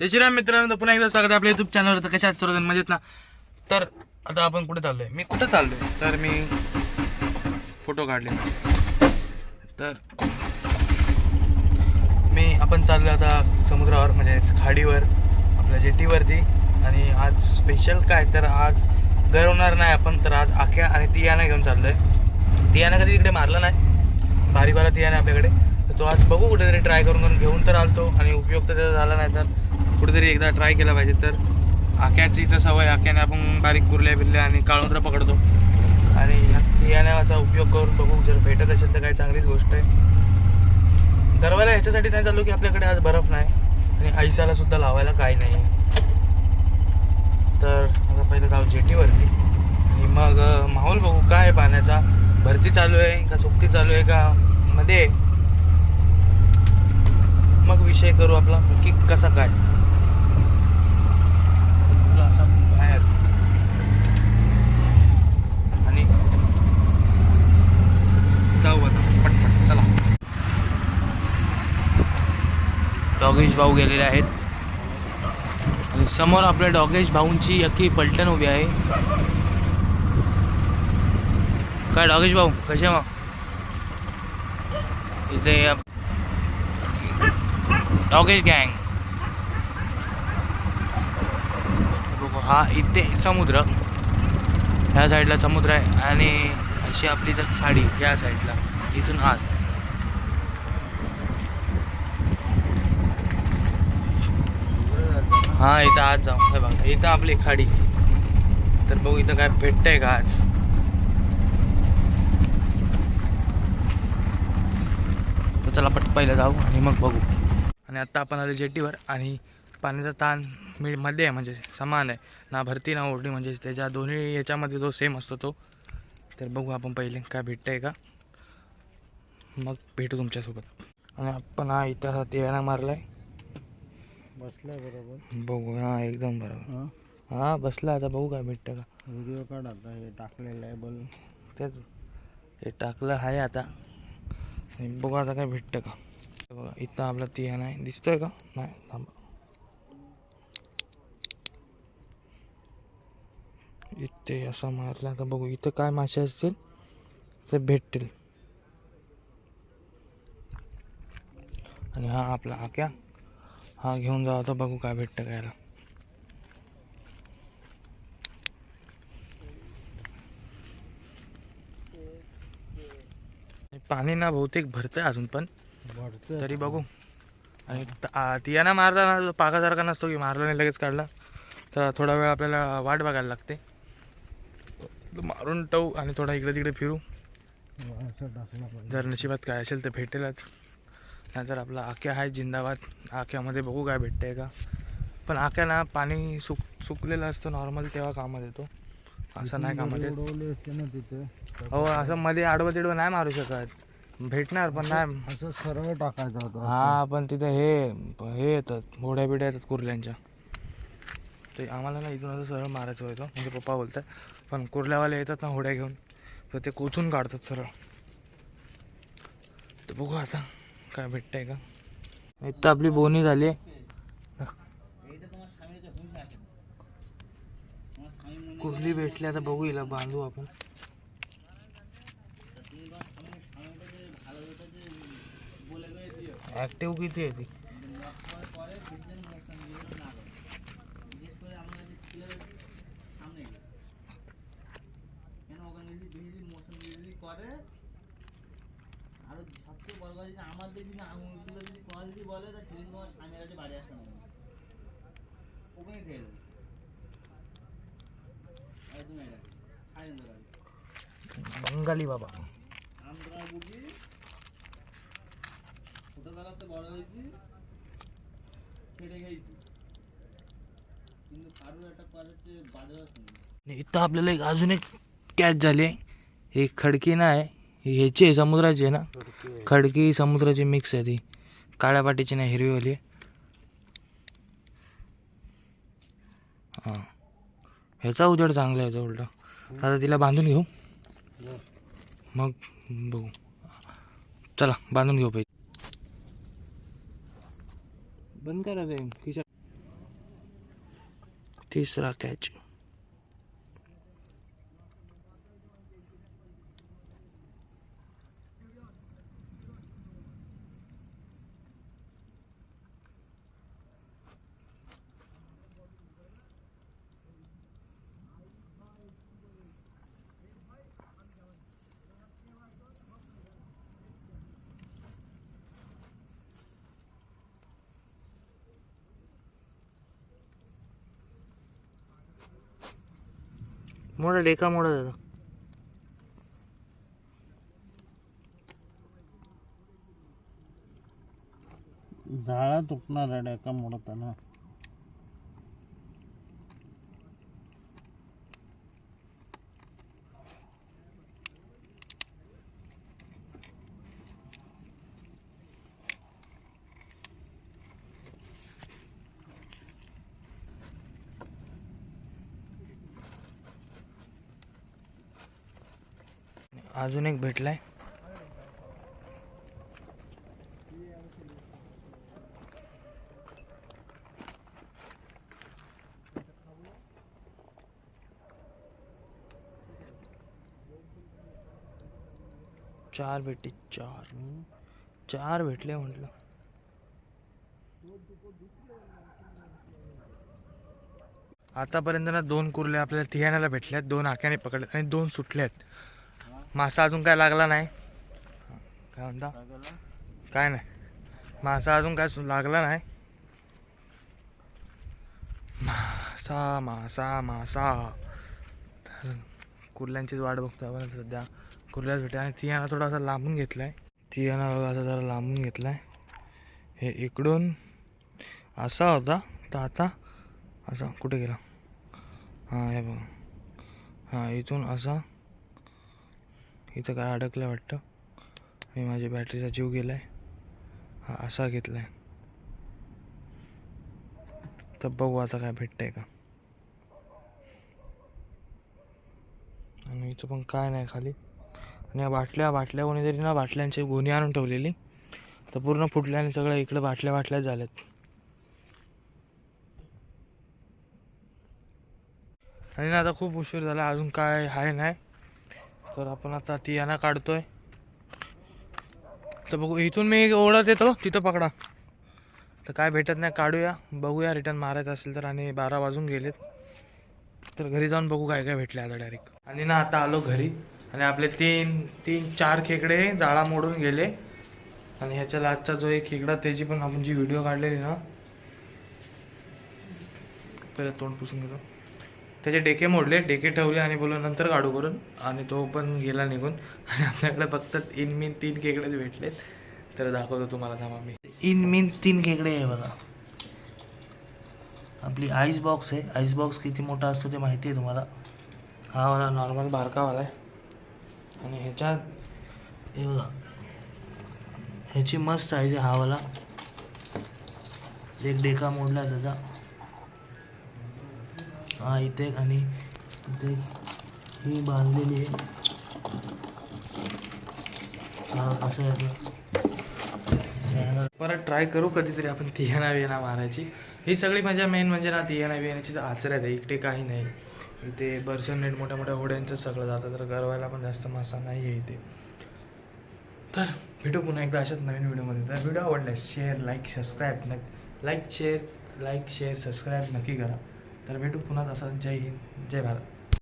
जय श्रीराम मित्रांनो पुन्हा एकदा स्वागत आपल्या युट्यूब चॅनलवर तर कशा सर्वजण? मजेत ना? तर आता आपण कुठे चाललोय? मी कुठे चाललोय? तर मी फोटो काढले. तर मी आपण चाललो आता समुद्रावर म्हणजे खाडीवर आपल्या जेटीवरती. आणि आज स्पेशल काय? तर आज गरवणार नाही आपण तर आज आख्या आणि तियाना घेऊन चाललोय. तियाना कधी तिकडे मारला नाही. भारीवाला तियाना आपल्याकडे. तर तो आज बघू कुठेतरी ट्राय करून करून घेऊन तर आलतो. आणि उपयोग तर त्याचा झाला नाही तर कुठेतरी एकदा ट्राय केला पाहिजे तर आख्याची तर सवय आख्याने आपण बारीक कुरल्या बिरल्या आणि काळुंद्र पकडतो. आणि ह्याच उपयोग करून बघू जर भेटत असेल तर काही चांगलीच गोष्ट आहे. गरवायला ह्याच्यासाठी नाही चाललो की आपल्याकडे आज बर्फ नाही आणि आईसाला सुद्धा लावायला काही नाही. तर आता पहिलं जाऊ जेटीवरती. आणि मग माहोल बघू काय आहे पाण्याचा. भरती चालू आहे का सुक्ती चालू आहे का मध्ये. आहे? मग विषय करू आपला की कसा काय आपला असा बाहेर आणि जाऊ आता पटपट चला डॉगेश भाऊ गेलेले आहेत. समोर आपल्या डॉगेश भाऊंची अख्खी पलटण उभी आहे. काय डॉगेश भाऊ कसे मग इथे डॉगेश गँग. हा इथे समुद्र. ह्या साईडला समुद्र आहे आणि अशी आपली तर साडी या साईडला. इथून आत. हा इथं आज जाऊ हे बघा. इथं आपली खाडी. तर बघू इथं काय भेटतंय का आज. तर चला पट पहिलं जाऊ आणि मग बघू. आणि आता आपण आलो जेटीवर आणि पाण्याचा ताण मी मध्ये आहे म्हणजे समान आहे. ना भरती ना ओढणी म्हणजे त्याच्या दोन्ही याच्यामध्ये जो सेम असतो तो. तर बघू आपण पहिले काय भेटतंय का. मग भेटू तुमच्यासोबत. आणि आपण हा इथं असा मारला आहे बसलाय बरोबर। बघू हा एकदम बरोबर. हा? बसला आता बघू काय भेटतं का. व्हिडिओ काढ आता हे टाकलेलं आहे बोल तेच ते टाकलं आहे आता. बघू आता काय भेटतं का. हे बघा इथं आपला ती नाही दिसतोय का? नाही थांबा. इथे असा मारला आता बघू इथं काय मासे असतील ते भेटतील. आणि हा आपला आक्या. हा घेऊन जाऊ आता बघू काय भेटतं काय याला पाणी ना बहुतेक भरतंय अजून पण. तरी बघू. आणि तियाना मारला ना तो पाकासारखा नसतो की मारला नाही लगेच काढला. तर थोडा वेळ आपल्याला वाट बघायला लागते. मारून टवू आणि थोडा इकडे तिकडे फिरू जर नशिबात काय असेल तर भेटेलच. नाहीतर आपला आक्या आहे जिंदाबाद आक्यामध्ये बघू काय भेटतंय का? पण आक्या ना पाणी सुक सुकलेलं असतं नॉर्मल तेव्हा कामात येतो. असं नाही कामात येत. हो असं मध्ये आडवं तिडवं नाही मारू शकत. भेटणार पण नाही. असं सरळ टाकायचं होतं. हा पण तिथं हे हे येतात. घोड्या बिड्या येतात कुर्ल्यांच्या. ते आम्हाला ना इथून असं सरळ मारायचं होतं. म्हणजे पप्पा बोलतात पण कुर्ल्यावाले येतात ना होड्या घेऊन तर ते कोचून काढतात सरळ. तर बघू आता. काय भेटतंय का? इथं आपली बोनी झाली. कुर्ली भेटली आता बघू हिला, बांधू आपण. ऍक्टिव्ह किती आहे ती? সবচেয়ে বড় কথা যে আমাদের যদি আঙুলগুলো যদি কোয়া যদি বলে তা সেদিন তোমার স্বামীর কাছে বাড়ি আসতে হবে ওখানেই থেকে যাবে একদম এটা সারেন্দ্র बंगाली बाबा আমরা বুঝি ছোটবেলাতে বড় হয়েছি খেটে খেয়েছি কিন্তু কারোর একটা কলেজে বাড়ি আছে आणि इथं आपल्याला एक अजून एक कॅच झाली आहे ही खडकी नाही ही ह्याची आहे समुद्राची आहे ना? खडकी समुद्राची मिक्स आहे ती. काळ्या पाटीची नाही हिरवीवाली हां. ह्याचा उजेड चांगला आहे उलटा. आता तिला बांधून घेऊ. मग बघू. चला बांधून घेऊ पहिले. बंद करा तिसरा कॅच ಮೂಡಲ್ ಲೇಖಾ ಮೂಡೋದು ಅದು. ದಾಳ ತುಪ್ಪನ ರೆಡಿ अजून एक भेटलाय. चार भेटले चार चार भेटले म्हटलं. आतापर्यंत ना दोन कुर्ल्या आपल्याला तिहाण्याला भेटल्यात दोन आक्याने पकडल्यात आणि दोन सुटल्यात. मासा अजून काय लागला नाही? काय म्हणता? काय नाही. मासा अजून काय लागला नाही? मासा मासा मासा. कुर्ल्यांचीच वाट बघतो आपण सध्या. कुर्ल्याच भेटे आणि तियाना थोडासा लांबून घेतलाय. तियाना बघा असा जरा लांबून घेतलाय. हे इकडून असा होता. तर आता असा कुठे गेला? हां हे बघा. हां इथून असा इथं काय अडकलं वाटतं? मी माझ्या बॅटरीचा जीव गेला आहे हा असा घेतला आहे तर बघू आता काय भेटतंय का. आणि इथं पण काय नाही खाली. आणि या बाटल्या बाटल्या कोणीतरी ना बाटल्यांची गोणी आणून ठेवलेली तर पूर्ण फुटल्या आणि सगळं इकडं बाटल्या बाटल्या झाल्यात. आणि ना आता खूप उशीर झाला अजून काय आहे नाही. तर आपण आता ती यांना काढतोय. तर बघू इथून मी ओढत येतो तिथं पकडा. तर काय भेटत नाही काढूया बघूया रिटर्न मारायचं असेल तर आणि बारा वाजून गेलेत. तर घरी जाऊन बघू काय काय भेटले आता डायरेक्ट आणि ना आता आलो घरी आणि आपले तीन तीन चार खेकडे जाळा मोडून गेले. आणि ह्याच्या लाटचा जो एक खेकडा त्याची पण आपण जी व्हिडिओ काढलेली ना पहिला तोंड पुसून घेतो. त्याचे डेके मोडले डेके ठेवले आणि बोलून नंतर काढू करून. आणि तो पण गेला निघून. आणि आपल्याकडे फक्त इन मीन तीन खेकडेच भेटलेत. तर दाखवतो तुम्हाला थांबा मी. इन मीन तीन खेकडे आहे बघा. आपली आईस बॉक्स आहे. आईस बॉक्स किती मोठा असतो ते माहिती आहे तुम्हाला. हा वाला नॉर्मल बारकावाला आहे. आणि ह्याच्यात हे बघा. ह्याची मस्त आहे हा वाला. एक डेका मोडला त्याचा. हा इथे आणि इथे ही बांधलेली आहे. असं आहे परत ट्राय करू कधीतरी आपण तियाना बियाना मारायची. ही सगळी माझ्या मेन म्हणजे ना तियाना बियाण्याची तर आचऱ्यात आहे. इकडे काही नाही. इथे बर्सन नेट मोठ्या मोठ्या होड्यांचं सगळं जातं. तर गरवायला पण जास्त मासा नाही आहे इथे. तर भेटू पुन्हा एकदा अशाच नवीन व्हिडिओमध्ये. तर व्हिडिओ आवडल्यास शेअर लाईक सबस्क्राईब न like share like share subscribe नक्की करा. तर भेटू पुन्हा असं जय हिंद जय भारत.